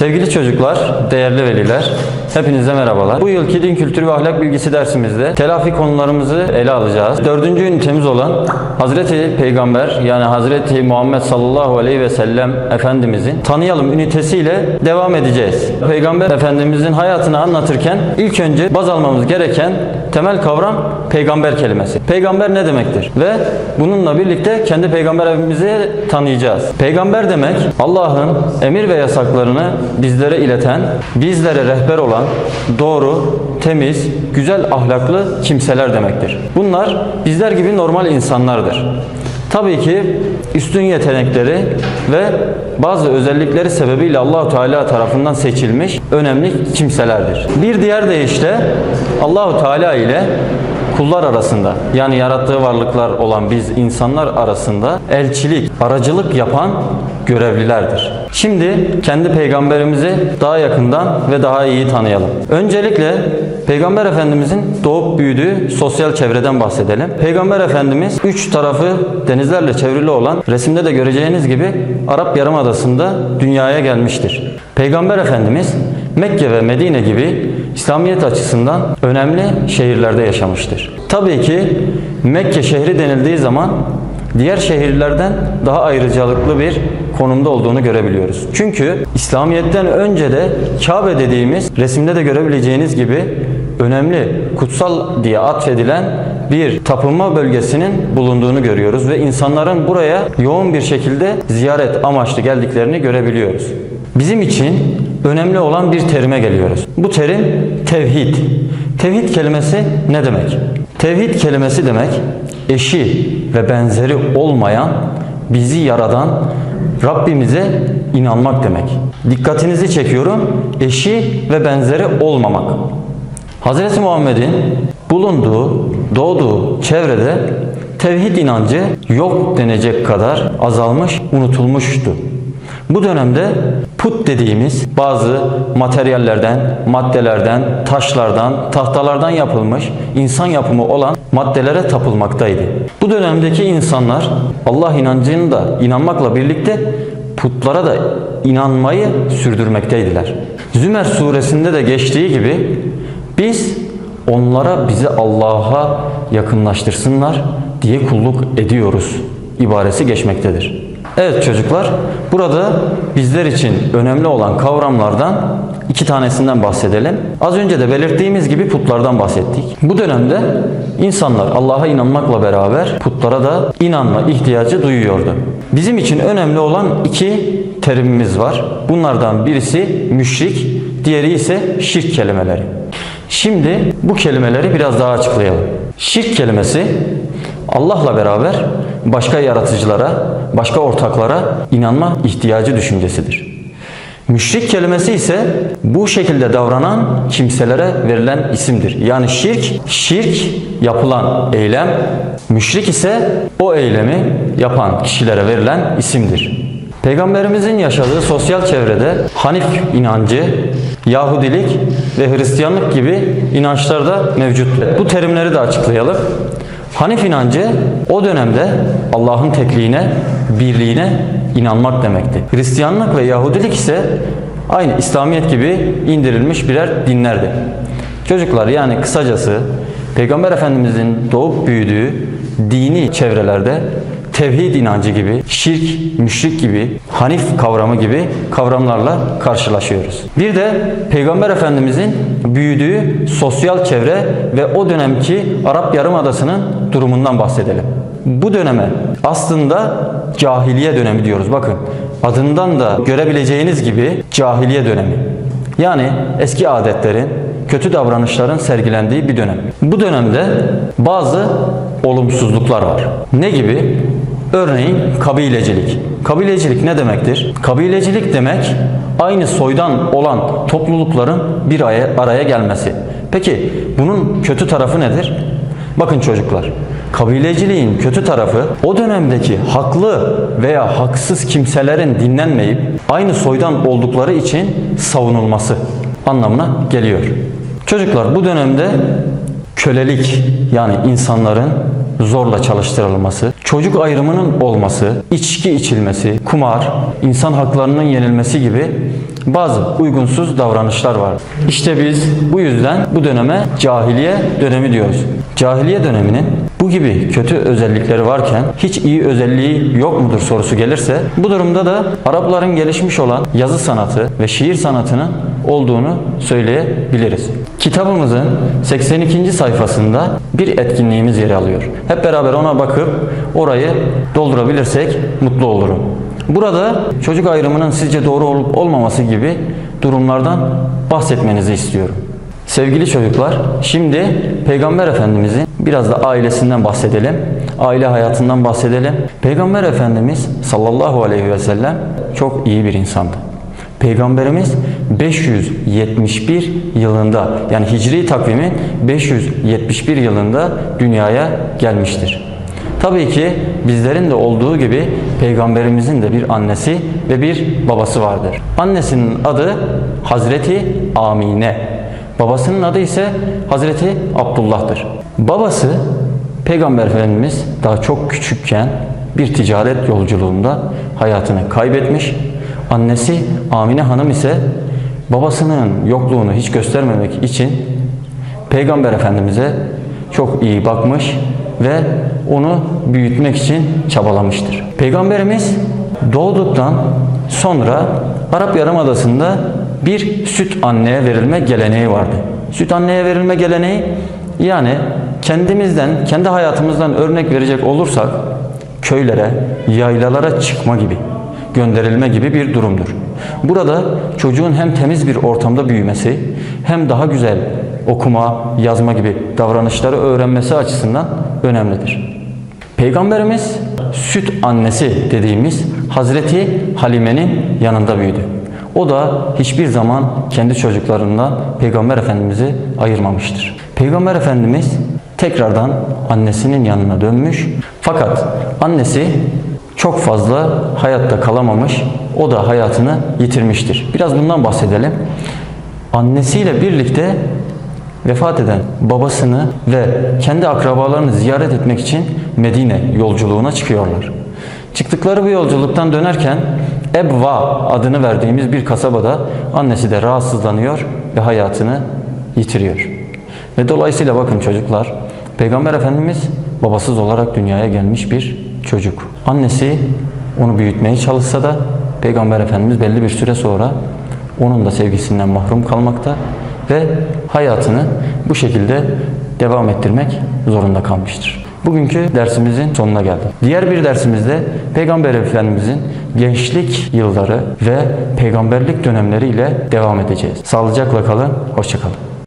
Sevgili çocuklar, değerli veliler, hepinize merhabalar. Bu yılki din kültürü ve ahlak bilgisi dersimizde telafi konularımızı ele alacağız. Dördüncü ünitemiz olan Hazreti Peygamber yani Hazreti Muhammed sallallahu aleyhi ve sellem Efendimizin tanıyalım ünitesiyle devam edeceğiz. Peygamber Efendimizin hayatını anlatırken ilk önce baz almamız gereken temel kavram peygamber kelimesi. Peygamber ne demektir? Ve bununla birlikte kendi peygamberimizi tanıyacağız. Peygamber demek Allah'ın emir ve yasaklarını bizlere ileten, bizlere rehber olan doğru, temiz, güzel ahlaklı kimseler demektir. Bunlar bizler gibi normal insanlardır. Tabii ki üstün yetenekleri ve bazı özellikleri sebebiyle Allahu Teala tarafından seçilmiş önemli kimselerdir. Bir diğer deyişle Allahu Teala ile kullar arasında yani yarattığı varlıklar olan biz insanlar arasında elçilik, aracılık yapan görevlilerdir. Şimdi kendi peygamberimizi daha yakından ve daha iyi tanıyalım. Öncelikle Peygamber Efendimizin doğup büyüdüğü sosyal çevreden bahsedelim. Peygamber Efendimiz üç tarafı denizlerle çevrili olan resimde de göreceğiniz gibi Arap Yarımadası'nda dünyaya gelmiştir. Peygamber Efendimiz Mekke ve Medine gibi İslamiyet açısından önemli şehirlerde yaşamıştır. Tabii ki Mekke şehri denildiği zaman diğer şehirlerden daha ayrıcalıklı bir konumda olduğunu görebiliyoruz. Çünkü İslamiyet'ten önce de Kabe dediğimiz resimde de görebileceğiniz gibi önemli, kutsal diye atfedilen bir tapınma bölgesinin bulunduğunu görüyoruz ve insanların buraya yoğun bir şekilde ziyaret amaçlı geldiklerini görebiliyoruz. Bizim için önemli olan bir terime geliyoruz. Bu terim tevhid. Tevhid kelimesi ne demek? Tevhid kelimesi demek eşi ve benzeri olmayan bizi yaradan Rabbimize inanmak demek. Dikkatinizi çekiyorum. Eşi ve benzeri olmamak. Hz. Muhammed'in bulunduğu, doğduğu çevrede tevhid inancı yok denecek kadar azalmış, unutulmuştu. Bu dönemde put dediğimiz bazı materyallerden, maddelerden, taşlardan, tahtalardan yapılmış insan yapımı olan maddelere tapılmaktaydı. Bu dönemdeki insanlar Allah inancını da inanmakla birlikte putlara da inanmayı sürdürmekteydiler. Zümer suresinde de geçtiği gibi biz onlara bizi Allah'a yakınlaştırsınlar diye kulluk ediyoruz ibaresi geçmektedir. Evet çocuklar, burada bizler için önemli olan kavramlardan iki tanesinden bahsedelim. Az önce de belirttiğimiz gibi putlardan bahsettik. Bu dönemde insanlar Allah'a inanmakla beraber putlara da inanma ihtiyacı duyuyordu. Bizim için önemli olan iki terimimiz var. Bunlardan birisi müşrik, diğeri ise şirk kelimeleri. Şimdi bu kelimeleri biraz daha açıklayalım. Şirk kelimesi Allah'la beraber başka yaratıcılara, başka ortaklara inanma ihtiyacı düşüncesidir. Müşrik kelimesi ise bu şekilde davranan kimselere verilen isimdir. Yani şirk, şirk yapılan eylem, müşrik ise o eylemi yapan kişilere verilen isimdir. Peygamberimizin yaşadığı sosyal çevrede Hanif inancı, Yahudilik ve Hristiyanlık gibi inançlar da mevcuttu. Bu terimleri de açıklayalım. Hanif inancı o dönemde Allah'ın tekliğine, birliğine inanmak demekti. Hristiyanlık ve Yahudilik ise aynı İslamiyet gibi indirilmiş birer dinlerdi. Çocuklar yani kısacası Peygamber Efendimizin doğup büyüdüğü dini çevrelerde tevhid inancı gibi, şirk, müşrik gibi, hanif kavramı gibi kavramlarla karşılaşıyoruz. Bir de Peygamber Efendimizin büyüdüğü sosyal çevre ve o dönemki Arap Yarımadası'nın durumundan bahsedelim. Bu döneme aslında cahiliye dönemi diyoruz. Bakın adından da görebileceğiniz gibi cahiliye dönemi. Yani eski adetlerin, kötü davranışların sergilendiği bir dönem. Bu dönemde bazı olumsuzluklar var. Ne gibi? Örneğin kabilecilik. Kabilecilik ne demektir? Kabilecilik demek aynı soydan olan toplulukların bir araya, gelmesi. Peki bunun kötü tarafı nedir? Bakın çocuklar, kabileciliğin kötü tarafı o dönemdeki haklı veya haksız kimselerin dinlenmeyip aynı soydan oldukları için savunulması anlamına geliyor. Çocuklar bu dönemde kölelik yani insanların zorla çalıştırılması, çocuk ayrımının olması, içki içilmesi, kumar, insan haklarının yenilmesi gibi bazı uygunsuz davranışlar var. İşte biz bu yüzden bu döneme cahiliye dönemi diyoruz. Cahiliye döneminin gibi kötü özellikleri varken hiç iyi özelliği yok mudur sorusu gelirse bu durumda da Arapların gelişmiş olan yazı sanatı ve şiir sanatının olduğunu söyleyebiliriz. Kitabımızın 82. sayfasında bir etkinliğimiz yer alıyor. Hep beraber ona bakıp orayı doldurabilirsek mutlu olurum. Burada çocuk ayrımının sizce doğru olup olmaması gibi durumlardan bahsetmenizi istiyorum. Sevgili çocuklar, şimdi Peygamber Efendimizin biraz da ailesinden bahsedelim. Aile hayatından bahsedelim. Peygamber Efendimiz sallallahu aleyhi ve sellem çok iyi bir insandı. Peygamberimiz 571 yılında yani hicri takvimin 571 yılında dünyaya gelmiştir. Tabii ki bizlerin de olduğu gibi peygamberimizin de bir annesi ve bir babası vardır. Annesinin adı Hazreti Amine. Babasının adı ise Hazreti Abdullah'tır. Babası Peygamber Efendimiz daha çok küçükken bir ticaret yolculuğunda hayatını kaybetmiş. Annesi Amine Hanım ise babasının yokluğunu hiç göstermemek için Peygamber Efendimiz'e çok iyi bakmış ve onu büyütmek için çabalamıştır. Peygamberimiz doğduktan sonra Arap Yarımadası'nda bir süt anneye verilme geleneği vardı. Süt anneye verilme geleneği yani kendimizden, kendi hayatımızdan örnek verecek olursak köylere, yaylalara çıkma gibi, gönderilme gibi bir durumdur. Burada çocuğun hem temiz bir ortamda büyümesi hem daha güzel okuma, yazma gibi davranışları öğrenmesi açısından önemlidir. Peygamberimiz süt annesi dediğimiz Hazreti Halime'nin yanında büyüdü. O da hiçbir zaman kendi çocuklarından Peygamber Efendimiz'i ayırmamıştır. Peygamber Efendimiz tekrardan annesinin yanına dönmüş. Fakat annesi çok fazla hayatta kalamamış. O da hayatını yitirmiştir. Biraz bundan bahsedelim. Annesiyle birlikte vefat eden babasını ve kendi akrabalarını ziyaret etmek için Medine yolculuğuna çıkıyorlar. Çıktıkları bu yolculuktan dönerken Ebva adını verdiğimiz bir kasabada annesi de rahatsızlanıyor ve hayatını yitiriyor. Ve dolayısıyla bakın çocuklar, Peygamber Efendimiz babasız olarak dünyaya gelmiş bir çocuk. Annesi onu büyütmeye çalışsa da Peygamber Efendimiz belli bir süre sonra onun da sevgisinden mahrum kalmakta ve hayatını bu şekilde devam ettirmek zorunda kalmıştır. Bugünkü dersimizin sonuna geldik. Diğer bir dersimizde Peygamber Efendimizin gençlik yılları ve peygamberlik dönemleri ile devam edeceğiz. Sağlıcakla kalın, hoşçakalın.